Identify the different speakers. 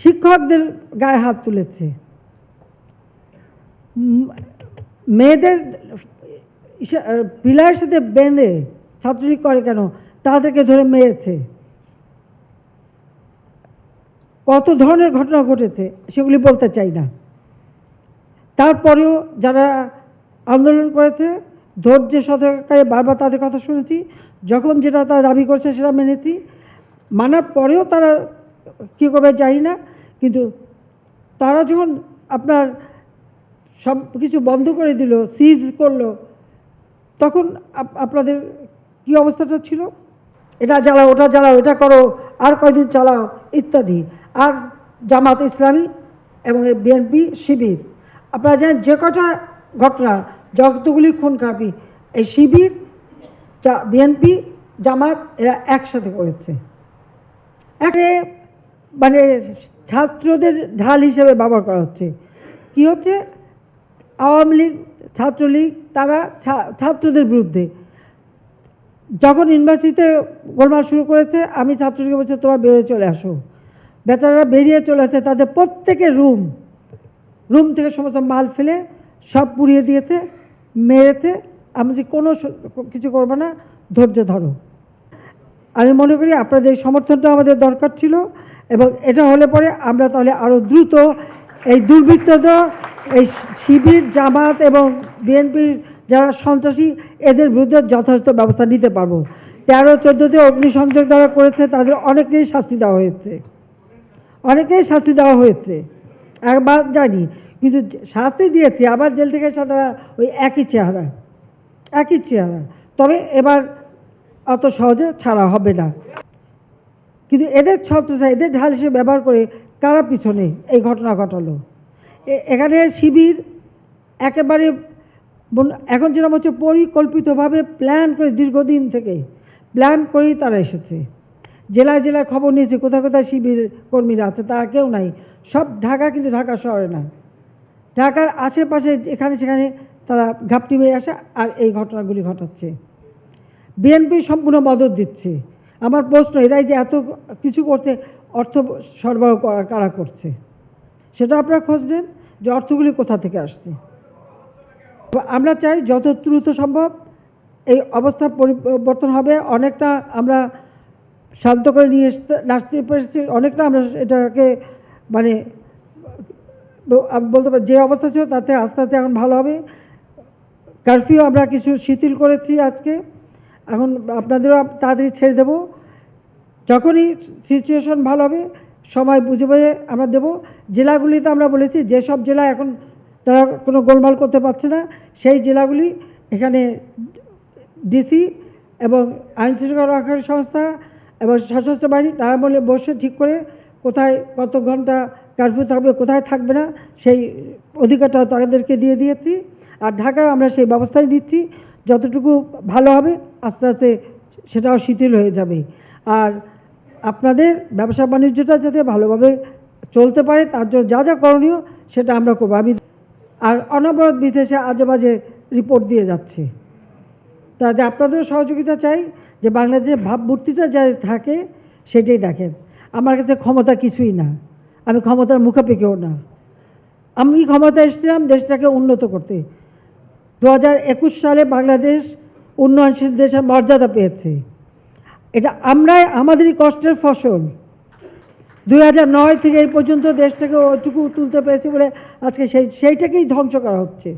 Speaker 1: শিক্ষকদের গায়ে হাত তুলেছে। মেয়েদের পিলারের সাথে বেঁধে ছাত্রলীগ করে কেন? তাদেরকে ধরে মেরেছে। কত ধরনের ঘটনা ঘটেছে সেগুলি বলতে চাই না। তারপরেও যারা আন্দোলন করেছে ধৈর্যের সতর্কারে বারবার তাদের কথা শুনেছি, যখন যেটা তারা দাবি করছে সেটা মেনেছি, মানার পরেও তারা কী করবে জানি না। কিন্তু তারা যখন আপনার সব কিছু বন্ধ করে দিল সিজ করল, তখন আপনাদের কি অবস্থাটা ছিল? এটা জ্বালাও, ওটা জ্বালাও, এটা করো, আর কয়দিন চালাও, ইত্যাদি। আর জামাত ইসলামী এবং বিএনপি শিবির। আপনারা জানেন যে কটা ঘটনা, যতগুলি খুন খারাপি, এই শিবির বিএনপি, জামাত, এরা একসাথে করেছে। একে মানে ছাত্রদের ঢাল হিসেবে ব্যবহার করা হচ্ছে। কি হচ্ছে? আওয়ামী লীগ, ছাত্রলীগ, তারা ছাত্রদের বিরুদ্ধে। যখন ইউনিভার্সিটিতে গোলমাল শুরু করেছে, আমি ছাত্রলীগকে বলছি, তোমার বেরোয় চলে আসো। বেচারারা বেরিয়ে চলে আসে, তাদের প্রত্যেকের রুম রুম থেকে সমস্ত মাল ফেলে সব পুড়িয়ে দিয়েছে, মেরেছে। আমি যে কোনো কিছু করব না, ধৈর্য ধরো। আমি মনে করি, আপনাদের সমর্থনটা আমাদের দরকার ছিল। এবং এটা হলে পরে আমরা তাহলে আরও দ্রুত এই দুর্বৃত্তদের, এই শিবির, জামাত এবং বিএনপির যারা সন্ত্রাসী, এদের বিরুদ্ধে যথাযথ ব্যবস্থা নিতে পারব। তেরো, চোদ্দোতে অগ্নিসংযোগ যারা করেছে, তাদের অনেকেই শাস্তি দেওয়া হয়েছে। অনেকেই শাস্তি দেওয়া হয়েছে। একবার জানি কিন্তু শাস্তি দিয়েছে, আবার জেল থেকে তারা ওই একই চেহারা একই চেহারা। তবে এবার অত সহজে ছাড়া হবে না। কিন্তু এদের ছত্রছা এদের ঢাল হিসেবে ব্যবহার করে কারা পিছনে এই ঘটনা ঘটালো? এখানে শিবির একেবারে এখন যেরকম হচ্ছে পরিকল্পিতভাবে প্ল্যান করে দীর্ঘদিন থেকে প্ল্যান করেই তারা এসেছে। জেলায় জেলায় খবর নিয়েছে, কোথায় কোথায় শিবির কর্মীরা আছে, তারা কেউ নাই। সব ঢাকা কিন্তু ঢাকা শহরে না। ঢাকার আশেপাশে এখানে সেখানে তারা ঘাপটি মেয়ে আসে আর এই ঘটনাগুলি ঘটাচ্ছে। বিএনপি সম্পূর্ণ মদত দিচ্ছে। আমার প্রশ্ন, এরাই যে এত কিছু করছে, অর্থ সরবরাহ করা, কারা করছে? সেটা আপনারা খোঁজ নেন যে অর্থগুলি কোথা থেকে আসছে। আমরা চাই যত দ্রুত সম্ভব এই অবস্থা পরিবর্তন হবে। অনেকটা আমরা শান্ত করে নিয়ে আসতে আসতে পেরেছি। অনেকটা আমরা এটাকে মানে বলতে পারি যে অবস্থা ছিল তাতে আস্তে আস্তে এখন ভালো হবে। কারফিউ আমরা কিছু শিথিল করেছি আজকে। এখন আপনাদেরও তাড়াতাড়ি ছেড়ে দেবো। যখনই সিচুয়েশন ভালো হবে, সময় বুঝে বুঝে আমরা দেবো। জেলাগুলিতে আমরা বলেছি, যেসব জেলা এখন তারা কোনো গোলমাল করতে পারছে না, সেই জেলাগুলি এখানে ডিসি এবং আইন শৃঙ্খলা সংস্থা এবং সশস্ত্র বাহিনী, তারা বলে বসে ঠিক করে কোথায় কত ঘণ্টা কারফিউ থাকবে, কোথায় থাকবে না, সেই অধিকারটা তাদেরকে দিয়ে দিয়েছি। আর ঢাকায় আমরা সেই ব্যবস্থাই নিচ্ছি। যতটুকু ভালো হবে আস্তে আস্তে সেটাও শিথিল হয়ে যাবে। আর আপনাদের ব্যবসা বাণিজ্যটা যাতে ভালোভাবে চলতে পারে, তার জন্য যা যা করণীয় সেটা আমরা করব। আমি আর অনবরত বিদেশে আজে বাজে রিপোর্ট দিয়ে যাচ্ছে। তা যে আপনাদেরও সহযোগিতা চাই, যে বাংলাদেশের ভাবমূর্তিটা যা থাকে সেটাই দেখেন। আমার কাছে ক্ষমতা কিছুই না। আমি ক্ষমতার মুখাপেক্ষেও না। আমি ক্ষমতা এসেছিলাম দেশটাকে উন্নত করতে। দু হাজার একুশ সালে বাংলাদেশ উন্নয়নশীল দেশের মর্যাদা পেয়েছে। এটা আমরাই, আমাদেরই কষ্টের ফসল। দুই নয় থেকে এই পর্যন্ত দেশটাকে ওইটুকু তুলতে পেরেছি বলে আজকে সেই, সেইটাকেই ধ্বংস করা হচ্ছে।